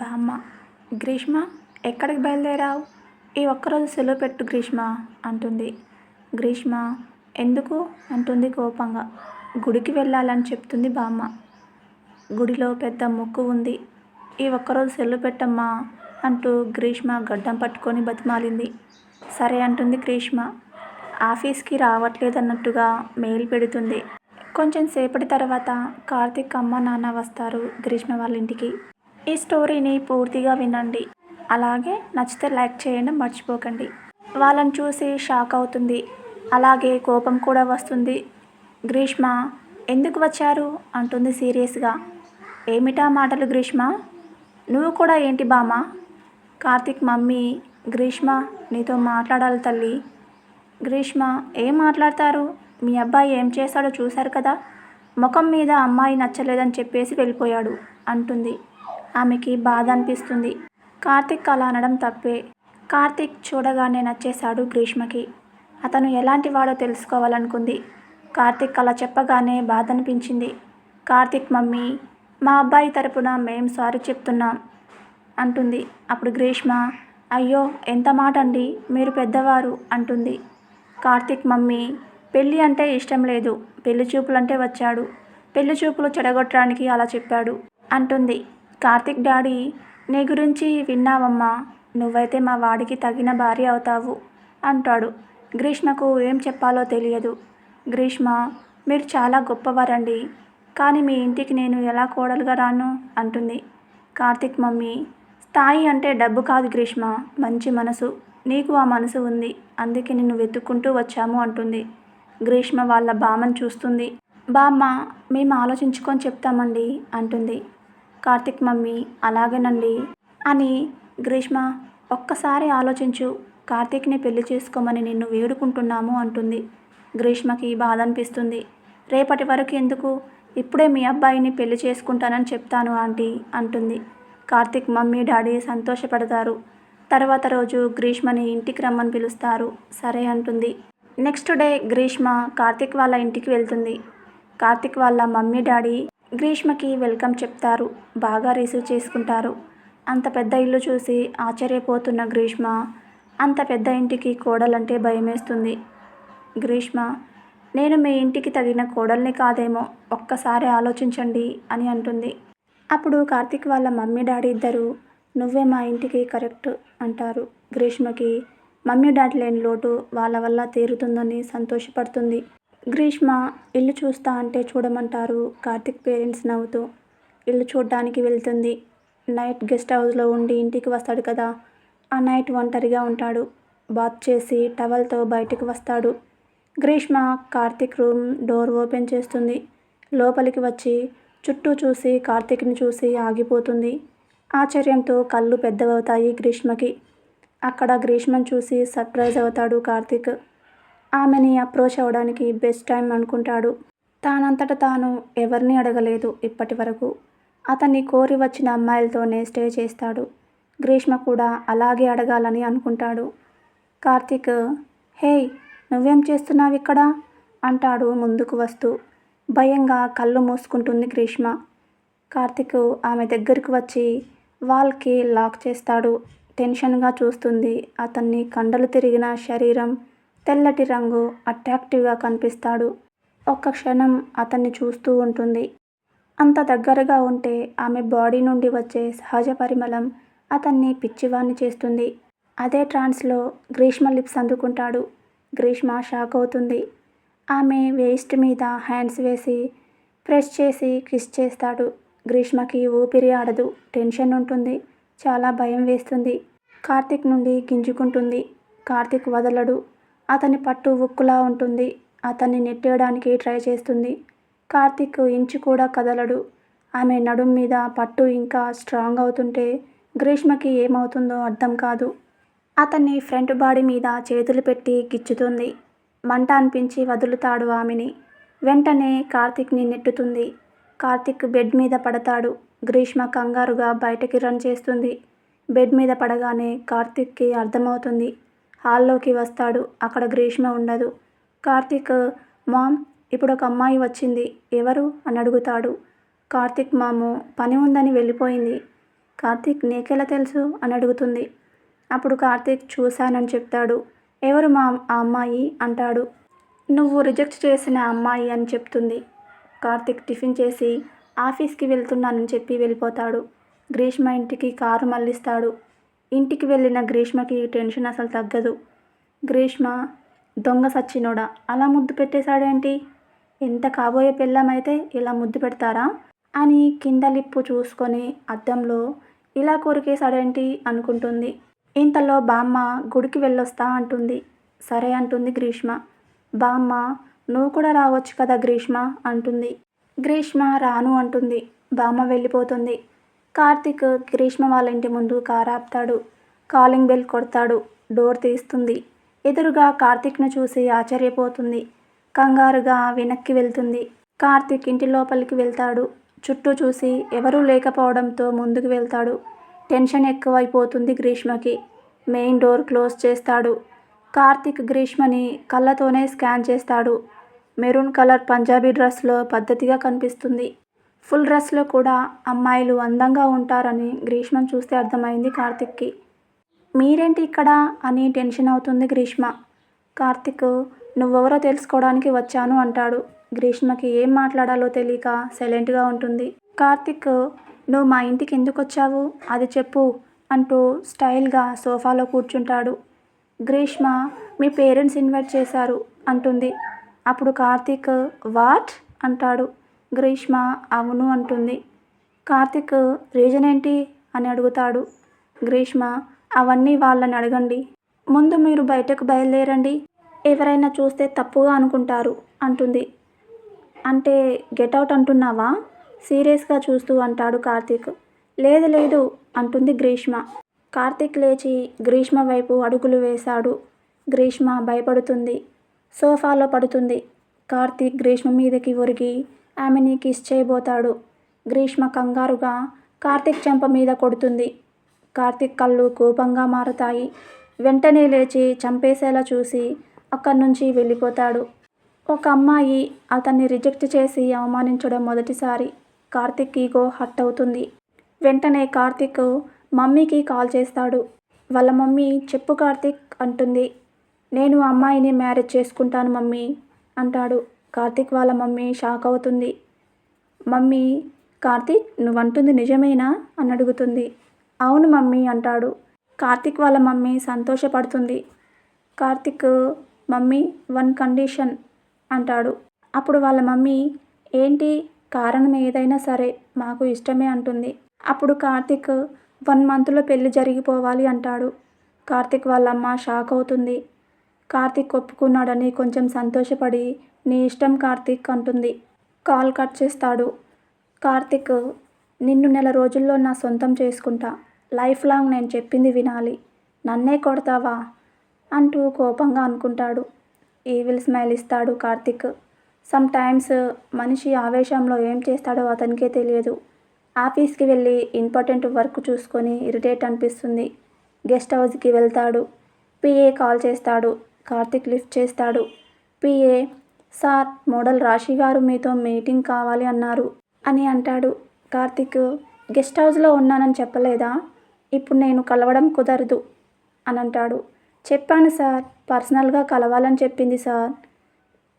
బామ్మ గ్రీష్మ ఎక్కడికి బయలుదేరావు? ఈ ఒక్కరోజు సెలవు పెట్టు గ్రీష్మ అంటుంది. గ్రీష్మ ఎందుకు? అంటుంది కోపంగా. గుడికి వెళ్ళాలని చెప్తుంది బామ్మ. గుడిలో పెద్ద ముక్కు ఉంది. ఈ ఒక్కరోజు సెలవు పెట్టమ్మా అంటూ గ్రీష్మ గడ్డం పట్టుకొని బతిమాలింది. సరే అంటుంది గ్రీష్మ. ఆఫీస్కి రావట్లేదన్నట్టుగా మెయిల్ పెడుతుంది. కొంచెం సేపటి తర్వాత కార్తీక్ అమ్మ నాన్న వస్తారు గ్రీష్మ వాళ్ళ ఇంటికి. ఈ స్టోరీని పూర్తిగా వినండి. అలాగే నచ్చితే లైక్ చేయడం మర్చిపోకండి. వాళ్ళని చూసి షాక్ అవుతుంది. అలాగే కోపం కూడా వస్తుంది. గ్రీష్మ ఎందుకు వచ్చారు? అంటుంది సీరియస్గా. ఏమిటా మాటలు గ్రీష్మ? నువ్వు కూడా ఏంటి బామ్మ కార్తిక్ మమ్మీ గ్రీష్మ నీతో మాట్లాడాలి తల్లి. గ్రీష్మ ఏం మాట్లాడతారు? మీ అబ్బాయి ఏం చేశాడో చూశారు కదా? ముఖం మీద అమ్మాయి నచ్చలేదని చెప్పేసి వెళ్ళిపోయాడు అంటుంది. ఆమెకి బాధ అనిపిస్తుంది కార్తిక్ అలా అనడం తప్పే. కార్తిక్ చూడగానే నచ్చేశాడు గ్రీష్మకి. అతను ఎలాంటి వాడో తెలుసుకోవాలనుకుంది. కార్తిక్ అలా చెప్పగానే బాధ అనిపించింది కార్తిక్ మమ్మీ మా అబ్బాయి తరపున మేం సారీ చెప్తున్నాం అంటుంది. అప్పుడు గ్రీష్మ అయ్యో ఎంత మాట అండి మీరు పెద్దవారు అంటుంది. కార్తిక్ మమ్మీ పెళ్ళి అంటే ఇష్టం లేదు. పెళ్ళి చూపులంటే వచ్చాడు. పెళ్ళి చూపులు చెడగొట్టడానికి అలా చెప్పాడు అంటుంది. కార్తిక్ డాడీ నీ గురించి విన్నావమ్మా నువ్వైతే మా వాడికి తగిన భార్య అవుతావు అంటాడు. గ్రీష్మకు ఏం చెప్పాలో తెలియదు. గ్రీష్మ మీరు చాలా గొప్పవారండి కానీ మీ ఇంటికి నేను ఎలా కోడలుగా రాను అంటుంది. కార్తిక్ మమ్మీ స్థాయి అంటే డబ్బు కాదు గ్రీష్మ మంచి మనసు నీకు ఆ మనసు ఉంది అందుకే నిన్ను వెతుక్కుంటూ వచ్చాము అంటుంది. గ్రీష్మ వాళ్ళ బామ్మను చూస్తుంది. బామ్మ మేము ఆలోచించుకొని చెప్తామండి అంటుంది. కార్తిక్ మమ్మీ అలాగేనండి అని గ్రీష్మ ఒక్కసారి ఆలోచించు కార్తీక్ని పెళ్ళి చేసుకోమని నిన్ను వేడుకుంటున్నాము అంటుంది. గ్రీష్మకి బాధ అనిపిస్తుంది రేపటి వరకు ఎందుకు? ఇప్పుడే మీ అబ్బాయిని పెళ్ళి చేసుకుంటానని చెప్తాను ఆంటీ అంటుంది. కార్తిక్ మమ్మీ డాడీ సంతోషపడతారు. తర్వాత రోజు గ్రీష్మని ఇంటికి రమ్మని పిలుస్తారు. సరే అంటుంది. నెక్స్ట్ డే గ్రీష్మ కార్తిక్ వాళ్ళ ఇంటికి వెళ్తుంది. కార్తిక్ వాళ్ళ మమ్మీ డాడీ గ్రీష్మకి వెల్కమ్ చెప్తారు. బాగా రిసీవ్ చేసుకుంటారు. అంత పెద్ద ఇల్లు చూసి ఆశ్చర్యపోతున్న గ్రీష్మ అంత పెద్ద ఇంటికి కోడలంటే భయమేస్తుంది. గ్రీష్మ నేను మీ ఇంటికి తగిన కోడల్ని కాదేమో ఒక్కసారి ఆలోచించండి అని అంటుంది. అప్పుడు కార్తిక్ వాళ్ళ మమ్మీ డాడీ ఇద్దరు నువ్వే మా ఇంటికి కరెక్ట్ అంటారు. గ్రీష్మకి మమ్మీ డాడీ లేని లోటు వాళ్ళ వల్ల తీరుతుందని సంతోషపడుతుంది. గ్రీష్మ ఇల్లు చూస్తా అంటే చూడమంటారు. కార్తిక్ పేరెంట్స్ నవ్వుతూ ఇల్లు చూడడానికి వెళ్తుంది. నైట్ గెస్ట్ హౌస్లో ఉండి ఇంటికి వస్తాడు కదా. ఆ నైట్ ఒంటరిగా ఉంటాడు. బాత్ చేసి టవల్తో బయటికి వస్తాడు. Greeshma Karthik room door open చేస్తుంది. లోపలికి వచ్చి చుట్టూ చూసి కార్తిక్ని చూసి ఆగిపోతుంది. ఆశ్చర్యంతో కళ్ళు పెద్దవవుతాయి గ్రీష్మకి. అక్కడ గ్రీష్మను చూసి సర్ప్రైజ్ అవుతాడు కార్తిక్. ఆమెని అప్రోచ్ అవ్వడానికి బెస్ట్ టైం అనుకుంటాడు. తానంతట తాను ఎవరిని అడగలేదు ఇప్పటి వరకు. అతన్ని కోరి వచ్చిన అమ్మాయిలతోనే స్టే చేస్తాడు. గ్రీష్మ కూడా అలాగే అడగాలని అనుకుంటాడు. కార్తీక్ హేయ్ నువ్వేం చేస్తున్నావు ఇక్కడ? అంటాడు ముందుకు వస్తూ. భయంగా కళ్ళు మూసుకుంటుంది గ్రీష్మ. కార్తిక్ ఆమె దగ్గరికి వచ్చి వాల్కి లాక్ చేస్తాడు. టెన్షన్గా చూస్తుంది అతన్ని కండలు తిరిగిన శరీరం తెల్లటి రంగు అట్రాక్టివ్గా కనిపిస్తాడు. ఒక్క క్షణం అతన్ని చూస్తూ ఉంటుంది. అంత దగ్గరగా ఉంటే ఆమె బాడీ నుండి వచ్చే సహజ పరిమళం అతన్ని పిచ్చివాణ్ణి చేస్తుంది. అదే ట్రాన్స్లో గ్రీష్మ లిప్స్ అందుకుంటాడు. గ్రీష్మ షాక్ అవుతుంది. ఆమె వేస్ట్ మీద హ్యాండ్స్ వేసి ప్రెస్ చేసి కిస్ చేస్తాడు. గ్రీష్మకి ఊపిరి ఆడదు. టెన్షన్ ఉంటుంది. చాలా భయం వేస్తుంది. కార్తిక్ నుండి గింజుకుంటుంది. కార్తిక్ వదలడు. అతని పట్టు ఉక్కులా ఉంటుంది. అతన్ని నెట్టేయడానికి ట్రై చేస్తుంది. కార్తిక్ ఇంచు కూడా కదలడు. ఆమె నడుం మీద పట్టు ఇంకా స్ట్రాంగ్ అవుతుంటే గ్రీష్మకి ఏమవుతుందో అర్థం కాదు. అతన్ని ఫ్రంట్ బాడీ మీద చేతులు పెట్టి గిచ్చుతుంది. మంట అనిపించి వదులుతాడు ఆమెని. వెంటనే కార్తిక్ని నెట్టుతుంది. కార్తిక్ బెడ్ మీద పడతాడు. గ్రీష్మ కంగారుగా బయటకి రన్ చేస్తుంది. బెడ్ మీద పడగానే కార్తిక్కి అర్థమవుతుంది. హాల్లోకి వస్తాడు. అక్కడ గ్రీష్మ ఉండదు. కార్తీక్ మామ్ ఇప్పుడు ఒక అమ్మాయి వచ్చింది. ఎవరు? అని అడుగుతాడు. కార్తీక్ మాము పని ఉందని వెళ్ళిపోయింది. కార్తీక్ నీకెలా తెలుసు? అని అడుగుతుంది. అప్పుడు కార్తీక్ చూశానని చెప్తాడు. ఎవరు మా ఆ అమ్మాయి? అంటాడు. నువ్వు రిజెక్ట్ చేసిన అమ్మాయి అని చెప్తుంది. కార్తీక్ టిఫిన్ చేసి ఆఫీస్కి వెళ్తున్నానని చెప్పి వెళ్ళిపోతాడు. గ్రీష్మ ఇంటికి కారు మళ్ళిస్తాడు. ఇంటికి వెళ్ళిన గ్రీష్మకి టెన్షన్ అసలు తగ్గదు. గ్రీష్మ దొంగ సచ్చినోడా అలా ముద్దు పెట్టేశాడేంటి? ఎంత కాబోయే పిల్లమైతే ఇలా ముద్దు పెడతారా? అని కింద లిప్పు చూసుకొని అద్దంలో ఇలా కొరికేశాడేంటి అనుకుంటుంది. ఇంతలో బామ్మ గుడికి వెళ్ళొస్తా అంటుంది. సరే అంటుంది గ్రీష్మ. బామ్మ నువ్వు కూడా రావచ్చు కదా గ్రీష్మ అంటుంది. గ్రీష్మ రాను అంటుంది. బామ్మ వెళ్ళిపోతుంది. కార్తీక్ గ్రీష్మ వాళ్ళ ఇంటి ముందు కారు ఆపుతాడు. కాలింగ్ బెల్ కొడతాడు. డోర్ తీస్తుంది. ఎదురుగా కార్తీక్ను చూసి ఆశ్చర్యపోతుంది. కంగారుగా వెనక్కి వెళ్తుంది. కార్తీక్ ఇంటి లోపలికి వెళ్తాడు. చుట్టూ చూసి ఎవరూ లేకపోవడంతో ముందుకు వెళ్తాడు. టెన్షన్ ఎక్కువైపోతుంది గ్రీష్మకి. మెయిన్ డోర్ క్లోజ్ చేస్తాడు. కార్తీక్ గ్రీష్మని కళ్ళతోనే స్కాన్ చేస్తాడు. మెరూన్ కలర్ పంజాబీ డ్రెస్లో పద్ధతిగా కనిపిస్తుంది. ఫుల్ డ్రెస్లో కూడా అమ్మాయిలు అందంగా ఉంటారని గ్రీష్మను చూస్తే అర్థమైంది కార్తిక్కి. మీరేంటి ఇక్కడ అని టెన్షన్ అవుతుంది గ్రీష్మ. కార్తిక్ నువ్వెవరో తెలుసుకోవడానికి వచ్చాను అంటాడు. గ్రీష్మకి ఏం మాట్లాడాలో తెలియక సైలెంట్గా ఉంటుంది. కార్తిక్ నువ్వు మా ఇంటికి ఎందుకు వచ్చావు? అది చెప్పు అంటూ స్టైల్గా సోఫాలో కూర్చుంటాడు. గ్రీష్మ మీ పేరెంట్స్ ఇన్వైట్ చేశారు అంటుంది. అప్పుడు కార్తీక్ వాట్? అంటాడు. గ్రీష్మ అవును అంటుంది. కార్తిక్ రీజన్ ఏంటి? అని అడుగుతాడు. గ్రీష్మ అవన్నీ వాళ్ళని అడగండి. ముందు మీరు బయటకు బయలుదేరండి. ఎవరైనా చూస్తే తప్పుగా అనుకుంటారు అంటుంది. అంటే గెటౌట్ అంటున్నావా? సీరియస్గా చూస్తూ అంటాడు కార్తీక్. లేదు లేదు అంటుంది గ్రీష్మ. కార్తీక్ లేచి గ్రీష్మ వైపు అడుగులు వేశాడు. గ్రీష్మ భయపడుతుంది. సోఫాలో పడుతుంది. కార్తీక్ గ్రీష్మ మీదకి ఒరిగి ఆమెని కిస్ చేయబోతాడు. గ్రీష్మ కంగారుగా కార్తీక్ చెంప మీద కొడుతుంది. కార్తిక్ కళ్ళు కోపంగా మారతాయి. వెంటనే లేచి చంపేసేలా చూసి అక్కడి నుంచి వెళ్ళిపోతాడు. ఒక అమ్మాయి అతన్ని రిజెక్ట్ చేసి అవమానించడం మొదటిసారి కార్తీక్ ఈగో హట్ అవుతుంది. వెంటనే కార్తిక్ మమ్మీకి కాల్ చేస్తాడు. వాళ్ళ మమ్మీ చెప్పు కార్తిక్ అంటుంది. నేను అమ్మాయిని మ్యారేజ్ చేసుకుంటాను మమ్మీ అంటాడు. కార్తీక్ వాళ్ళ మమ్మీ షాక్ అవుతుంది. మమ్మీ కార్తీక్ నువ్వంటుంది నిజమేనా? అని అడుగుతుంది. అవును మమ్మీ అంటాడు. కార్తీక్ వాళ్ళ మమ్మీ సంతోషపడుతుంది. కార్తీక్ మమ్మీ వన్ కండిషన్ అంటాడు. అప్పుడు వాళ్ళ మమ్మీ ఏంటి? కారణం ఏదైనా సరే మాకు ఇష్టమే అంటుంది. అప్పుడు కార్తీక్ వన్ మంత్లో పెళ్ళి జరిగిపోవాలి అంటాడు. కార్తీక్ వాళ్ళ అమ్మ షాక్ అవుతుంది. కార్తీక్ ఒప్పుకున్నాడని కొంచెం సంతోషపడి నీ ఇష్టం కార్తీక్ అంటుంది. కాల్ కట్ చేస్తాడు. కార్తీక్ నిన్ను నెల రోజుల్లో నా సొంతం చేసుకుంటా. లైఫ్ లాంగ్ నేను చెప్పింది వినాలి. నన్నే కొడతావా? అంటూ కోపంగా అనుకుంటాడు. ఈవిల్ స్మైల్ ఇస్తాడు కార్తిక్. సమ్ టైమ్స్ మనిషి ఆవేశంలో ఏం చేస్తాడో అతనికే తెలియదు. ఆఫీస్కి వెళ్ళి ఇంపార్టెంట్ వర్క్ చూసుకొని ఇరిటేట్ అనిపిస్తుంది. గెస్ట్ హౌస్కి వెళ్తాడు. పిఏ కాల్ చేస్తాడు. కార్తిక్ లిఫ్ట్ చేస్తాడు. PA sir model Rashi garu మీతో మీటింగ్ కావాలి అన్నారు అని అంటాడు. కార్తిక్ గెస్ట్ హౌస్లో ఉన్నానని చెప్పలేదా? ఇప్పుడు నేను కలవడం కుదరదు అని అంటాడు. చెప్పాను సార్ పర్సనల్గా కలవాలని చెప్పింది సార్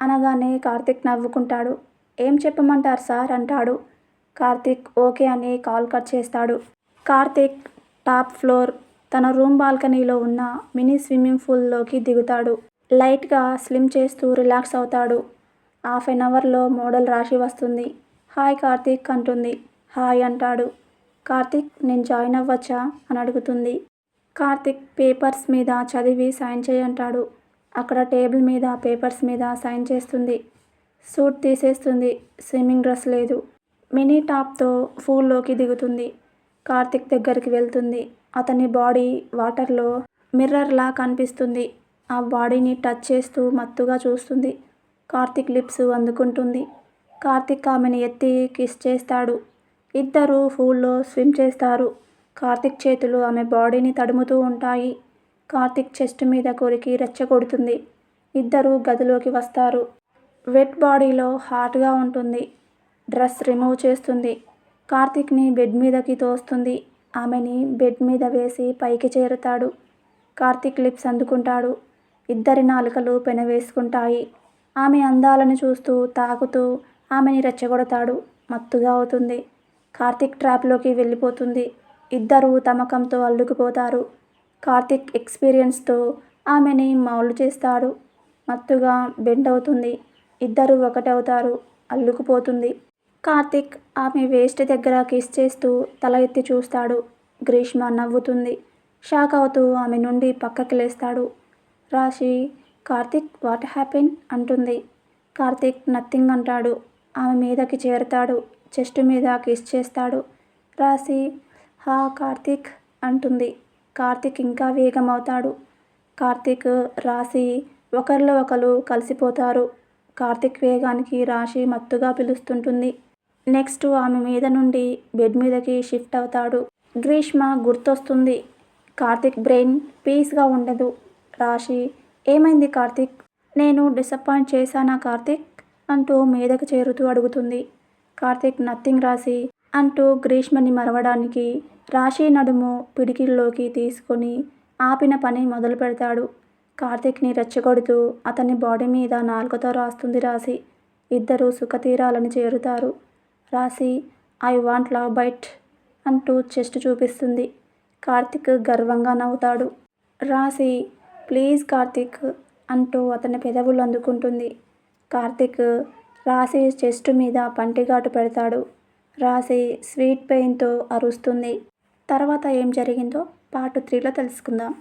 అనగానే కార్తిక్ నవ్వుకుంటాడు. ఏం చెప్పమంటారు సార్? అంటాడు. కార్తిక్ ఓకే అని కాల్ కట్ చేస్తాడు. కార్తిక్ టాప్ ఫ్లోర్ తన రూమ్ బాల్కనీలో ఉన్న మినీ స్విమ్మింగ్ పూల్లోకి దిగుతాడు. లైట్గా స్లిమ్ చేస్తూ రిలాక్స్ అవుతాడు. హాఫ్ ఎన్ అవర్లో మోడల్ రాశి వస్తుంది. హాయ్ కార్తీక్ అంటుంది. హాయ్ అంటాడు. కార్తీక్ నేను జాయిన్ అవ్వచ్చా? అని అడుగుతుంది. కార్తీక్ పేపర్స్ మీద చదివి సైన్ చేయంటాడు అక్కడ టేబుల్ మీద పేపర్స్ మీద సైన్ చేస్తుంది. సూట్ తీసేస్తుంది. స్విమ్మింగ్ డ్రెస్ లేదు. మినీ టాప్తో పూల్లోకి దిగుతుంది. కార్తిక్ దగ్గరికి వెళ్తుంది. అతని బాడీ వాటర్లో మిర్రర్లా కనిపిస్తుంది. ఆ బాడీని టచ్ చేస్తూ మత్తుగా చూస్తుంది. కార్తిక్ లిప్స్ అందుకుంటుంది. కార్తిక్ ఆమెను ఎత్తి కిస్ చేస్తాడు. ఇద్దరు పూల్లో స్విమ్ చేస్తారు. కార్తిక్ చేతులు ఆమె బాడీని తడుముతూ ఉంటాయి. కార్తిక్ చెస్ట్ మీద కొరికి రెచ్చగొడుతుంది ఇద్దరు గదిలోకి వస్తారు. వెట్ బాడీలో హాట్గా ఉంటుంది. డ్రెస్ రిమూవ్ చేస్తుంది. కార్తిక్ని బెడ్ మీదకి తోస్తుంది. ఆమెని బెడ్ మీద వేసి పైకి చేరుతాడు. కార్తీక్ లిప్స్ అందుకుంటాడు. ఇద్దరి నాలుకలు పెనవేసుకుంటాయి ఆమె అందాలను చూస్తూ తాకుతూ ఆమెని రెచ్చగొడతాడు. మత్తుగా అవుతుంది. కార్తీక్ ట్రాప్లోకి వెళ్ళిపోతుంది. ఇద్దరూ తమకంతో అల్లుకుపోతారు. కార్తీక్ ఎక్స్పీరియన్స్తో ఆమెని మౌలు చేస్తాడు. మత్తుగా బెండ్ అవుతుంది. ఇద్దరు ఒకటవుతారు. అల్లుకుపోతుంది. కార్తీక్ ఆమె వేస్ట్ దగ్గర కిస్ చేస్తూ తల ఎత్తి చూస్తాడు. గ్రీష్మ నవ్వుతుంది. షాక్ అవుతూ ఆమె నుండి పక్కకి లేస్తాడు. రాశి కార్తీక్ వాట్ హ్యాపెన్? అంటుంది. కార్తీక్ నథింగ్ అంటాడు. ఆమె మీదకి చేరుతాడు. చెస్ట్ మీద కిస్ చేస్తాడు. రాశి హా కార్తీక్ అంటుంది. కార్తీక్ ఇంకా వేగం అవుతాడు కార్తీక్ రాశి ఒకరిలో ఒకరు కలిసిపోతారు. కార్తీక్ వేగానికి రాశి మత్తుగా పిలుస్తుంటుంది. నెక్స్ట్ ఆమె మీద నుండి బెడ్ మీదకి షిఫ్ట్ అవుతాడు. గ్రీష్మ గుర్తొస్తుంది. కార్తీక్ బ్రెయిన్ పీస్గా ఉండదు. రాశి ఏమైంది కార్తిక్? నేను డిసప్పాయింట్ చేశానా కార్తీక్? అంటూ మీదకు చేరుతూ అడుగుతుంది. కార్తీక్ నథింగ్ రాశి అంటూ గ్రీష్మని మరవడానికి రాశి నడుము పిడికిల్లోకి తీసుకొని ఆపిన పని మొదలు పెడతాడు. కార్తీక్ని రెచ్చగొడుతూ అతని బాడీ మీద నాలుగుతో రాస్తుంది రాశి. ఇద్దరు సుఖతీరాలని చేరుతారు. Rashi I want love bite అంటూ చెస్ట్ చూపిస్తుంది. కార్తిక్ గర్వంగా నవ్వుతాడు. రాశి ప్లీజ్ కార్తిక్ అంటూ అతని పెదవులు అందుకుంటుంది. కార్తిక్ రాసి చెస్ట్ మీద పంటిఘాటు పెడతాడు. రాశి స్వీట్ పెయిన్తో అరుస్తుంది. తర్వాత ఏం జరిగిందో పార్ట్ త్రీలో తెలుసుకుందాం.